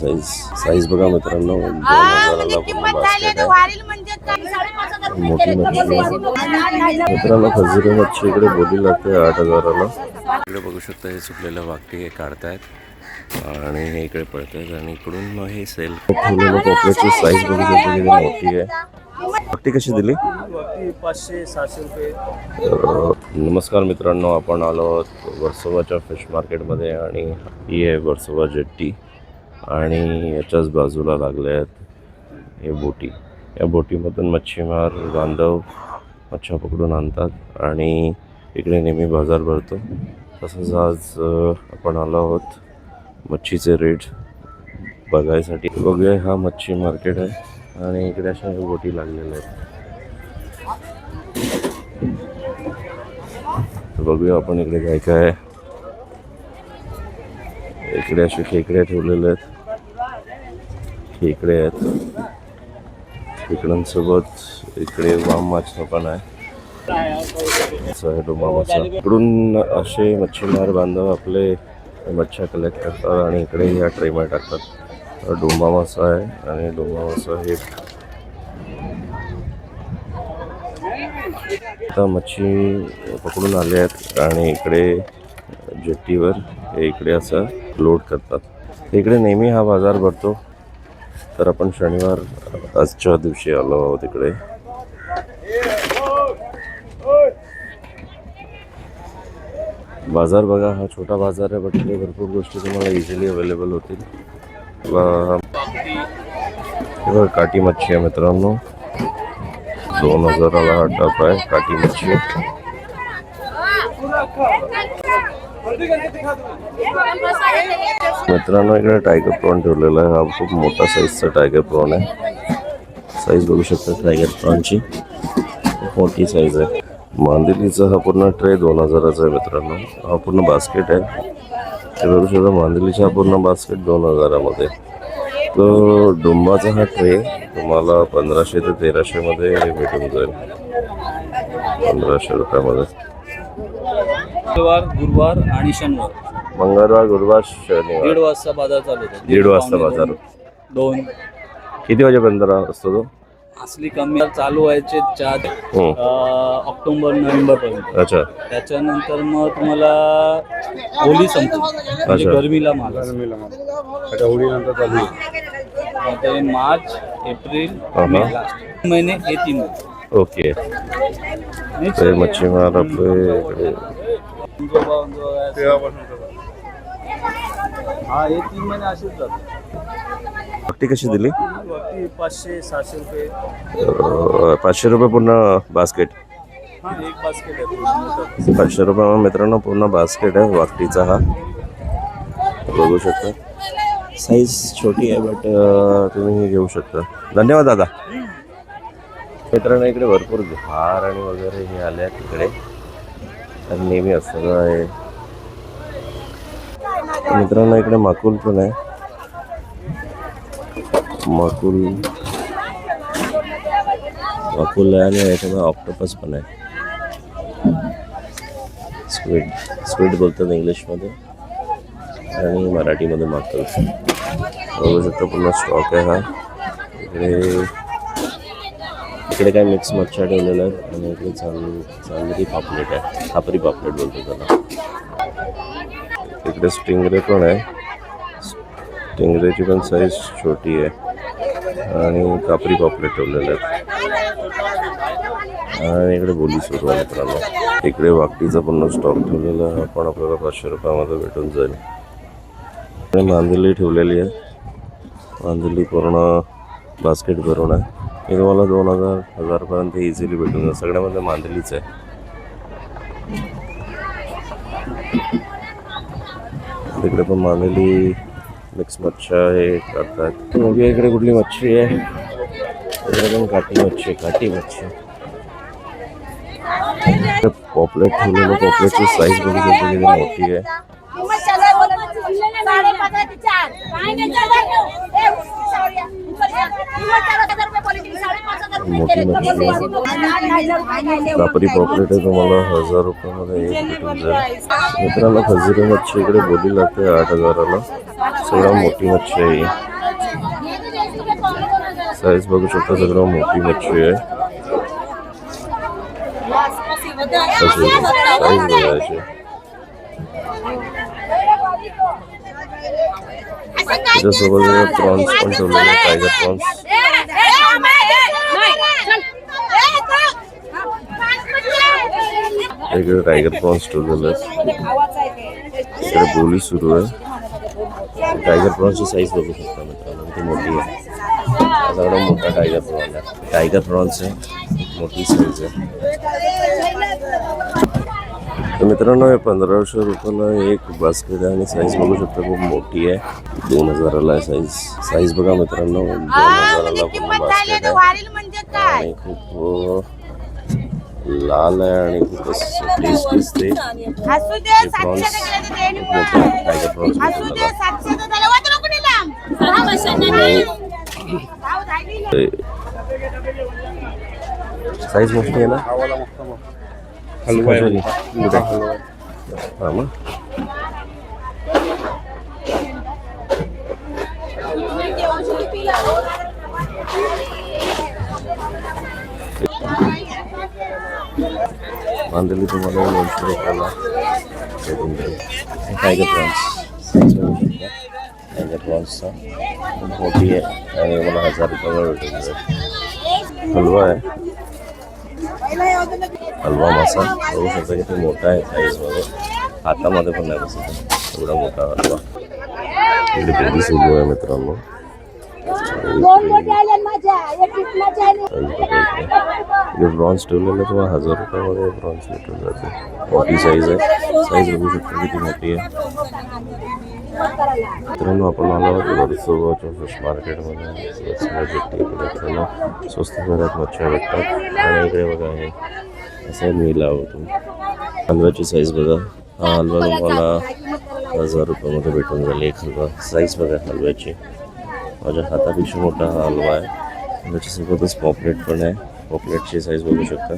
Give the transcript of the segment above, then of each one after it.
Size size बघा मित्रांनो. दोन हजाराला पूर्ण बास्केट आहे. मोठी. मित्रांनो खजुरी मच्छी इकडे बोली लागते आठ हजाराला. इकडे बघू शकता हे सुकलेल्या वाकटी हे काढतायत. आणि हे इकडे पळतायत आणि इकडून मग हे सेल ठेवलेलं साईज बघू शकता किती मोठी आहे. वाकटी कशी दिली? पाचशे सहाशे रुपये. नमस्कार मित्रांनो आपण आलो आहोत वर्सोवाच्या फिश मार्केटमध्ये आणि ही आहे वर्सोवा जेट्टी. आणि याच्याच बाजूला लागले आहेत हे बोटी. या बोटीमधून मच्छीमार बांधव मच्छा पकडून आणतात आणि इकडे नेहमी बाजार भरतो. तसंच आज आपण आलो आहोत मच्छीचे रेट बघायसाठी. बघूया हा मच्छी मार्केट आहे आणि इकडे अशा बोटी लागलेल्या आहेत. बघूया आपण इकडे काय काय आहे. इकडे असे खेकडे ठेवलेले आहेत. खेकडे आहेत. खेकड्यांसोबत इकडे वाम माछा पण आहे. असं आहे मासा इकडून असे मच्छीमार बांधव आपले मच्छ्या कलेक्ट करतात आणि इकडे या ट्रेमध्ये टाकतात. डोंबा मासा आहे आणि डोंबा मासा हे आता मच्छी पकडून आले आहेत आणि इकडे जेटीवर हे इकडे असं लोड करतात. इकडे नेहमी हा बाजार भरतो. तर आपण शनिवार आजच्या दिवशी आलो आहोत इकडे बाजार बघा हा छोटा बाजार आहे बट इकडे भरपूर गोष्टी तुम्हाला इझिली अवेलेबल होतील. काठी काटी मच्छी आहे मित्रांनो. दोन हजाराला हा टप आहे काटी मच्छी. मित्रांनो इकडे टायगर प्रॉन ठेवलेला आहे. हा खूप मोठा साईजचा टायगर प्रॉन आहे. साईज बघू शकता टायगर प्रॉनची मोठी साईज आहे. मांदेलीचा हा पूर्ण ट्रे दोन हजाराचा आहे मित्रांनो. हा पूर्ण बास्केट आहे. ते बघू शकता मांदेलीचा हा पूर्ण बास्केट दोन हजारामध्ये. तो डुंबाचा हा ट्रे तुम्हाला पंधराशे ते तेराशेमध्ये भेटून जाईल. पंधराशे रुपयामध्ये. मंगळवार गुरुवार आणि शनिवार. मंगळवार गुरुवार दीड शनिवार वाजता बाजार चालू होतो. दीड वाजता पावणे बाजार. दोन दोन. किती वाजेपर्यंत रा- असतो तो? असली कमी चालू व्हायचे चार हम्म. अं, ऑक्टोबर नोव्हेंबर पर्यंत अच्छा. त्याच्यानंतर मग तुम्हाला होळी संपते. म्हणजे अच्छा. गरमीला माल. ते मार्च एप्रिल हा, मे हा. लास्ट. तीन महिने हे तीन महिने. ओके. मच्छीमार आपले इकडे अंजोबा, अंजोबा असं. हा हे तीन महिने असेच जातात. भक्ती कशी दिली? वरती पाचशे सहाशे रुपये. अं, पाचशे रुपये पूर्ण बास्केट हा एक बास्केट आहे. पूर्ण. पाचशे रुपये मित्रांनो पूर्ण बास्केट आहे वाकटीचा हा. बघू शकता. साईज छोटी आहे बट तुम्ही हे घेऊ शकता. धन्यवाद दादा. मित्रांनो इकडे भरपूर हार आणि वगैरे हे आले आहेत इकडे आणि नेहमी असं आहे. मित्रांनो इकडे माकुल पण आहे. माकुल. माकुल आहे आणि याच्यामध्ये ऑक्टोपस पण आहे. स्वीट स्वीट बोलतात इंग्लिशमध्ये. आणि मराठीमध्ये माकुल. बघू शकतो पूर्ण स्टॉक आहे हा. इकडे इकडे काय मिक्स मच्छा ठेवलेला आहे आणि इकडे चांद चांदरी पापलेट आहे. खापरी पापलेट बोलतो त्याला. इकडे स्टिंगरे पण आहे. स्टिंगरेची पण साईज छोटी आहे. आणि कापरी पापलेट ठेवलेले आहेत. आणि इकडे बोली सुरू आहे मित्रांनो. इकडे वाकटीचा पूर्ण स्टॉक ठेवलेला आहे. पण आपल्याला पाचशे रुपयामध्ये भेटून जाईल. इकडे मांदिली ठेवलेली आहे. मांदिली पूर्ण बास्केट भरून आहे. हे तुम्हाला दोन हजार हजारपर्यंत इझिली भेटून जाईल. सगळ्यामध्ये मांदिलीच आहे. तिकडे पण मांदिली मिक्स मच्छा हे करतात बघूया इकडे कुठली मच्छी आहे? इकडे पण काटी मच्छी आहे काटी मच्छी. पॉपलेट ठेवलेलं पॉपलेटची साईज बघू शकतो किती मोठी मोठी आहे कापरी पॉपलेट आहे तुम्हाला हजार रुपयामध्ये एक भेटून जाईल मित्रांनो खजुरी मच्छी इकडे बोली लागते आठ हजाराला. सगळ्यात मोठी मच्छी आहे साईज बघू शकता सगळं मोठी मच्छी आहे. साईज बघायची. त्याच्यासोबत प्रॉन्स पण ठेवलेले टायगर प्रॉन्स वेगळे टायगर प्रॉन्स ठेवलेले आहेत इकडे बोली सुरू आहे टायगर प्रॉन्सची साईज बघू शकता मित्रांनो किती मोठी आहे हा सगळा मोठा टायगर प्रॉन्स आहे टायगर प्रॉन्स आहे मोठी साईज आहे तर मित्रांनो हे पंधराशे रुपयाला एक बास्केट आहे आणि साईज बघू शकता खूप मोठी आहे. दोन हजाराला आहे साईज साईज बघा मित्रांनो दोन हजाराला पूर्ण बास्केट आहे आणि खूप लाल आहे आणि खूपच दिसते हे साईज मोठी आहे ना? हलवा आहे. मोठी आहे. हा मग मांदेली तुम्हाला दोनशे रुपयाला भेटून जाईल टायगर प्रॉन्स साईज बघू शकता टायगर प्रॉन्सचा खूप मोठी आहे आणि मला हजार रुपयाला भेटून जाईल हलवा आहे हलवा मासा बघू शकता किती मोठा आहे साईजमध्ये हातामध्ये पण नाही बसत एवढा मोठा हलवा इकडे पेटी सुरू आहे मित्रांनो. साईज इकडे इकडे ब्रॉन्झ ठेवलेलं तुम्हाला हजार रुपयामध्ये ब्रॉन्झ भेटून जाते. मोठी साईज आहे. साईज बघू शकता किती मोठी आहे. मित्रांनो आपण आलो वर्सोवाच्या फिश मार्केटमध्ये वर्सोवा जेट्टी इकडे स्वस्त दरात मच्छ्या भेटतात. आणि इकडे बघा हे. असा मेला होतो हलव्याची साईज बघा हा हलवा तुम्हाला हज़ार रुपयामध्ये भेटून जाईल एक हलवा। साईज बघा हलव्याची माझ्या हातापेक्षा मोठा हा हलवा आहे आणि त्याच्यासोबतच पॉपलेट पण आहे पॉपलेटची साईज बघू शकता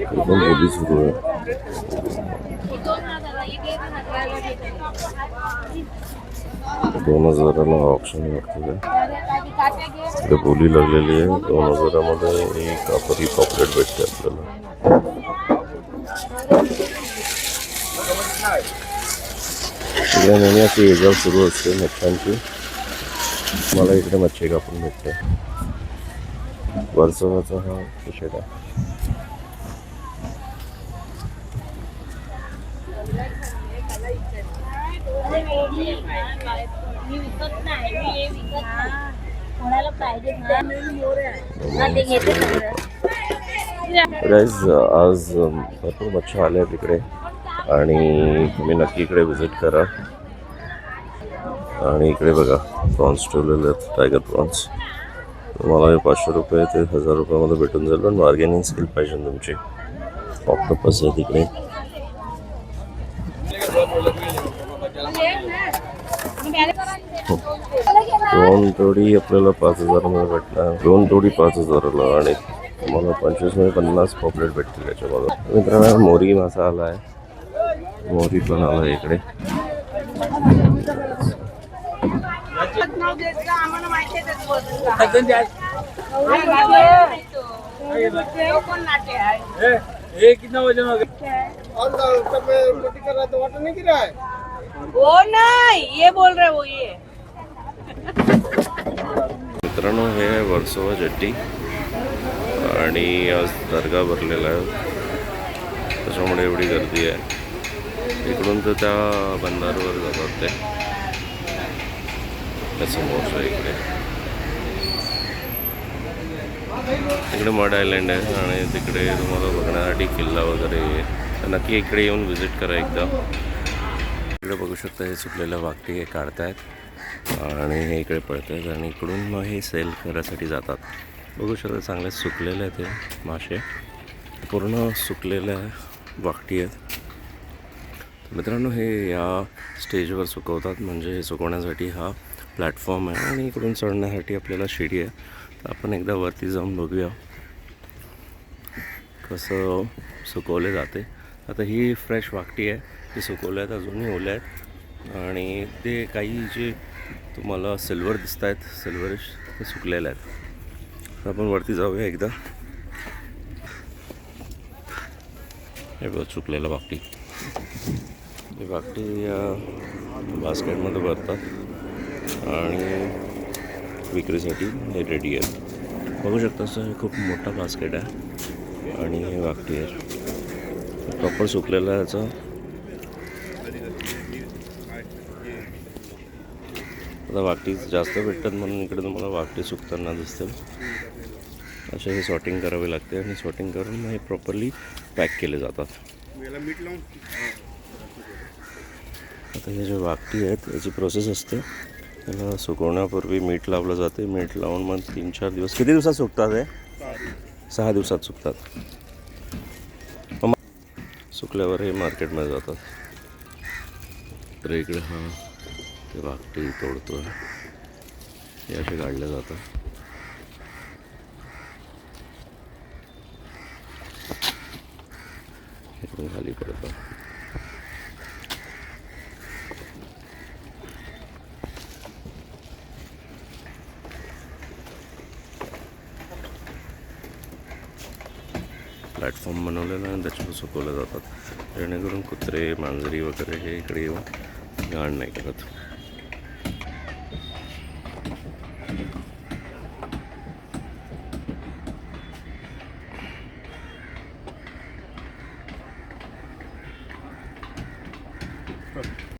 एकदम बोली सुरू आहे दोन हजाराला ऑप्शन लागतं तिथे बोली लागलेली आहे. दोन हजारामध्ये एक अपरी पॉपलेट भेटते आपल्याला. इकडे नेहमी अशी एजाव सुरू असते मच्छ्यांची मला इकडे मच्छी कापून भेटते. वर्सोवाचा हा शेट आहे. विकत नाही मी हे विकत नाही. कोणाला पाहिजे ना ते घेते गाईज आज अम, भरपूर मच्छी आले आहेत इकडे. आणि तुम्ही नक्की इकडे व्हिजिट करा. आणि इकडे बघा प्रॉन्स ठेवलेले आहेत टायगर प्रॉन्स तुम्हाला हे पाचशे रुपये ते हजार रुपयामध्ये भेटून जाईल पण बार्गेनिंग स्किल पाहिजे तुमची. ऑक्टोपस आहे तिकडे दोन तोडी आपल्याला पाच हजारामध्ये भेटला. दोन तोडी पाच हजाराला आणि तुम्हाला पंचवीसमध्ये पन्नास पॉपलेट भेटतील त्याच्यामध्ये मित्रांनो मोरी मासा आला आहे. मोरी पण आला आहे इकडे. हो वो नाही ये बोल रहे वो ये. मित्रांनो हे आहे वर्सोवा जट्टी आणि आज दर्गा भरलेला आहे. त्याच्यामुळे एवढी गर्दी आहे. इकडून तर त्या बंधारवर जातात ते. त्या समोरच्या इकडे. तिकडे मड आयलँड आहे आणि तिकडे तुम्हाला बघण्यासाठी किल्ला वगैरे आहे. नक्की इकडे येऊन व्हिजिट करा एकदा. इकडे बघू शकता हे सुटलेलं वाकटी हे काढतायत. आणि हे इकडे पळतात आणि इकडून मग हे सेल करायसाठी जातात. बघू शकता चांगले सुकलेले आहेत ते मासे. पूर्ण सुकलेल्या वाकटी आहेत. मित्रांनो हे या स्टेजवर सुकवतात. म्हणजे हे सुकवण्यासाठी हा प्लॅटफॉर्म आहे आणि इकडून चढण्यासाठी आपल्याला शिडी आहे. तर आपण एकदा वरती जाऊन बघूया कसं सुकवले जाते. आता ही फ्रेश वाकटी आहे. ती सुकवल्या आहेत अजूनही ओल्या आहेत. आणि ते काही जे तुम्हाला सिल्वर दिसत आहेत सिल्वरिश ते सुकलेले आहेत. आपण वरती जाऊया एकदा. हे बघ सुकलेलं बाकटी. हे बाकटी या बास्केटमध्ये भरतात आणि विक्रीसाठी हे रेडी आहेत. बघू शकता सर हे खूप मोठा बास्केट आहे आणि हे बाकटी आहे. प्रॉपर सुकलेलं याचा याचं आता वाकटी जास्त भेटतात म्हणून इकडे तुम्हाला वाकटी सुकताना दिसतील. असे हे सॉर्टिंग करावे लागते आणि सॉर्टिंग करून मग हे प्रॉपरली पॅक केले जातात. आता हे जे वाकटी आहेत याची प्रोसेस असते. त्याला सुकवण्यापूर्वी मीठ लावलं जाते. मीठ लावून मग तीन चार दिवस किती दिवसात सुकतात हे? सहा दिवसात सुकतात. सुकल्यावर हे मार्केटमध्ये जातात. तर इकडे हां ते वाकटी तोडतो हे असे काढलं जातं खाली पडतं. प्लॅटफॉर्म बनवलेला आणि त्याच्यावर सुकवल्या जातात. जेणेकरून कुत्रे मांजरी वगैरे हे इकडे येऊन घाण नाही करत.